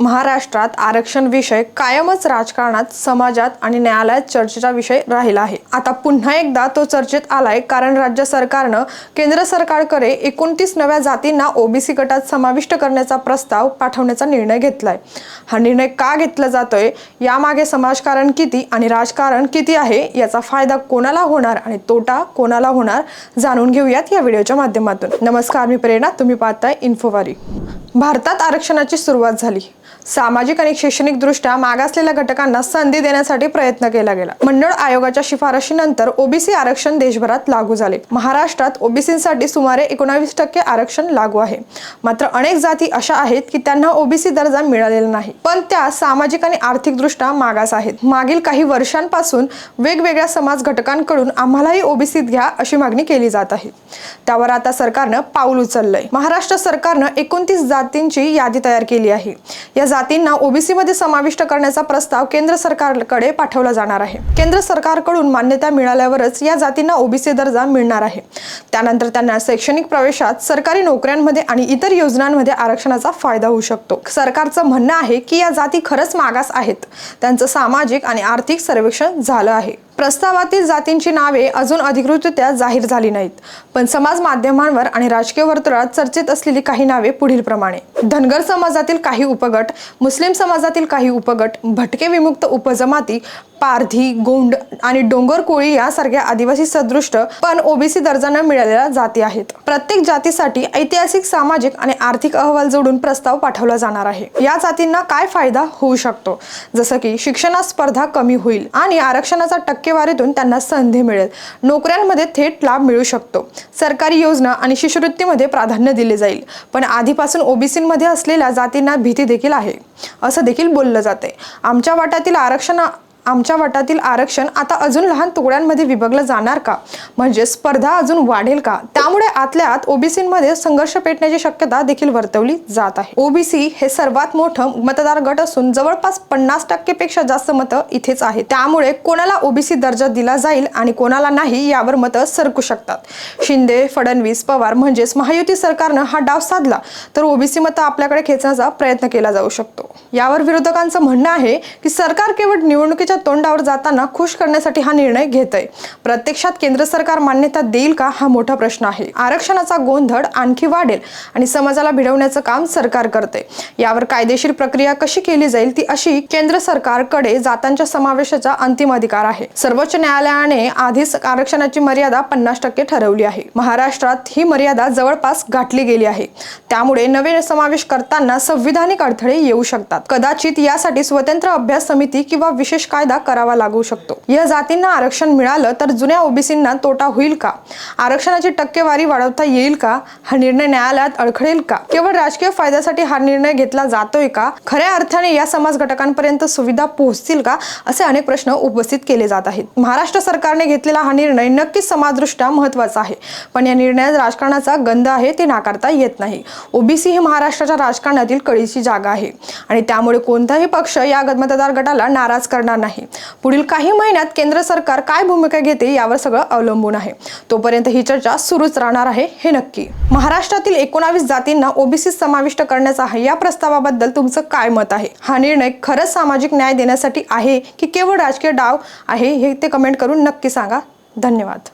महाराष्ट्रात आरक्षण विषय कायमच राजकारणात समाजात आणि न्यायालयात चर्चेचा विषय राहिला आहे. आता पुन्हा एकदा तो चर्चेत आलाय कारण राज्य सरकारनं केंद्र सरकारकडे एकोणतीस नव्या जातींना ओबीसी गटात समाविष्ट करण्याचा प्रस्ताव पाठवण्याचा निर्णय घेतलाय. हा निर्णय का घेतला जातोय? यामागे समाजकारण किती आणि राजकारण किती आहे? याचा फायदा कोणाला होणार आणि तोटा कोणाला होणार जाणून घेऊयात या व्हिडिओच्या माध्यमातून. नमस्कार मी प्रेरणा. तुम्ही पाहताय इन्फोवारी. भारतात आरक्षणाची सुरुवात झाली. सामाजिक आणि शैक्षणिक दृष्ट्या मागासलेल्या घटकांना संधी देण्यासाठी प्रयत्न केला गेला. मंडळ आयोगाच्या शिफारशीनंतर ओबीसी आरक्षण देशभरात लागू झाले. महाराष्ट्रात ओबीसीसाठी सुमारे एकोणावीस टक्के आरक्षण लागू आहे. मात्र अनेक जाती अशा आहेत की त्यांना ओबीसी दर्जा मिळालेला नाही. पण त्या सामाजिक आणि आर्थिक दृष्ट्या मागास आहेत. मागील काही वर्षांपासून वेगवेगळ्या समाज घटकांकडून आम्हालाही ओबीसीत घ्या अशी मागणी केली जात आहे. त्यावर आता सरकारनं पाऊल उचललंय. महाराष्ट्र सरकारनं एकोणतीस जातींची यादी तयार केली आहे. या जातींना ओबीसी मध्ये समाविष्ट करण्याचा प्रस्ताव केंद्र सरकारकडे पाठवला जाणार आहे. केंद्र सरकारकडून मान्यता मिळाल्यावरच या जातींना ओबीसी दर्जा मिळणार आहे. त्यानंतर त्यांना शैक्षणिक प्रवेशात सरकारी नोकऱ्यांमध्ये आणि इतर योजनांमध्ये आरक्षणाचा फायदा होऊ शकतो. सरकारचं म्हणणं आहे की या जाती खरंच मागास आहेत. त्यांचं सामाजिक आणि आर्थिक सर्वेक्षण झालं आहे. प्रस्तावातील जातींची नावे अजून अधिकृतरित्या जाहीर झाली नाहीत. पण समाज माध्यमांवर आणि राजकीय वर्तुळात चर्चेत असलेली काही नावे पुढील प्रमाणे. धनगर समाजातील काही उपगट मुस्लिम समाजातील काही उपगट भटके विमुक्त उपजमाती पारधी गोंड आणि डोंगर कोळी यासारख्या आदिवासी सदृष्ट पण ओबीसी दर्जा न मिळालेल्या जाती आहेत. प्रत्येक जातीसाठी ऐतिहासिक सामाजिक आणि आर्थिक अहवाल जोडून प्रस्ताव पाठवला जाणार आहे. या जातींना काय फायदा होऊ शकतो? जसं की शिक्षणात स्पर्धा कमी होईल आणि आरक्षणाचा टक्केवारीतून त्यांना संधी मिळेल. नोकऱ्यांमध्ये थेट लाभ मिळू शकतो. सरकारी योजना आणि शिष्यवृत्तीमध्ये प्राधान्य दिले जाईल. पण आधीपासून ओबीसीमध्ये असलेल्या जातींना भीती देखील आहे. असं देखील बोललं जाते आमच्या वाट्यातील आरक्षण आमच्या वटातील आरक्षण आता अजून लहान तुकड्यांमध्ये विभागलं जाणार का? म्हणजे स्पर्धा अजून वाढेल का? त्यामुळे आतल्या आत ओबीसीमध्ये संघर्ष पेटण्याची शक्यता देखील वर्तवली जात आहे. ओबीसी हे सर्वात मोठं मतदार गट असून जवळपास पन्नास टक्केपेक्षा जास्त मतं इथेच आहेत. त्यामुळे कोणाला ओबीसी दर्जा दिला जाईल आणि कोणाला नाही यावर मतं सरकू शकतात. शिंदे फडणवीस पवार म्हणजेच महायुती सरकारनं हा डाव साधला तर ओबीसी मतं आपल्याकडे खेचण्याचा प्रयत्न केला जाऊ शकतो. यावर विरोधकांचं म्हणणं आहे की सरकार केवळ निवडणुकीच्या तोंडावर जाताना खुश करण्यासाठी हा निर्णय घेत आहे प्रत्यक्षात केंद्र सरकार मान्यता देईल का हा मोठा प्रश्न आहे. आरक्षणाचा गोंधळ आणखी वाढेल आणि समाजाला भिडवण्याचं काम सरकार करते यावर कायदेशीर प्रक्रिया कशी केली जाईल ती अशी केंद्र सरकारकडे जातांच्या समावेशाचा अंतिम अधिकार आहे. सर्वोच्च न्यायालयाने आधीच आरक्षणाची मर्यादा पन्नास टक्के ठरवली आहे. महाराष्ट्रात ही मर्यादा जवळपास गाठली गेली आहे. त्यामुळे नवे समावेश करताना संविधानिक अडथळे येऊ शकतात. कदाचित यासाठी स्वतंत्र अभ्यास समिती किंवा विशेष काय कायदा करावा लागू शकतो. या जातींना आरक्षण मिळालं तर जुन्या ओबीसींना तोटा होईल का? आरक्षणाची टक्केवारी वाढवता येईल का? हा निर्णय न्यायालयात अडखळेल का? केवळ राजकीय फायद्यासाठी हा निर्णय घेतला जातोय का? खऱ्या अर्थाने या समाज घटकांपर्यंत सुविधा पोहोचतील का? असे अनेक प्रश्न उपस्थित केले जात आहेत. महाराष्ट्र सरकारने घेतलेला हा निर्णय नक्कीच समाजदृष्ट्या महत्त्वाचा आहे. पण या निर्णयात राजकारणाचा गंध आहे ते नाकारता येत नाही. ओबीसी ही महाराष्ट्राच्या राजकारणातील कळीची जागा आहे. आणि त्यामुळे कोणताही पक्ष या मतदार गटाला नाराज करणार नाही. पुढील काही महिन्यात केंद्र सरकार काय भूमिका घेते यावर सगळं अवलंबून आहे. तोपर्यंत ही चर्चा सुरूच राहणार आहे हे नक्की. महाराष्ट्रातील एकोणावीस जातींना ओबीसी समाविष्ट करण्याचा या प्रस्तावाबद्दल तुमचं काय मत आहे? हा निर्णय खरंच सामाजिक न्याय देण्यासाठी आहे की केवळ राजकीय डाव आहे हे ते कमेंट करून नक्की सांगा. धन्यवाद.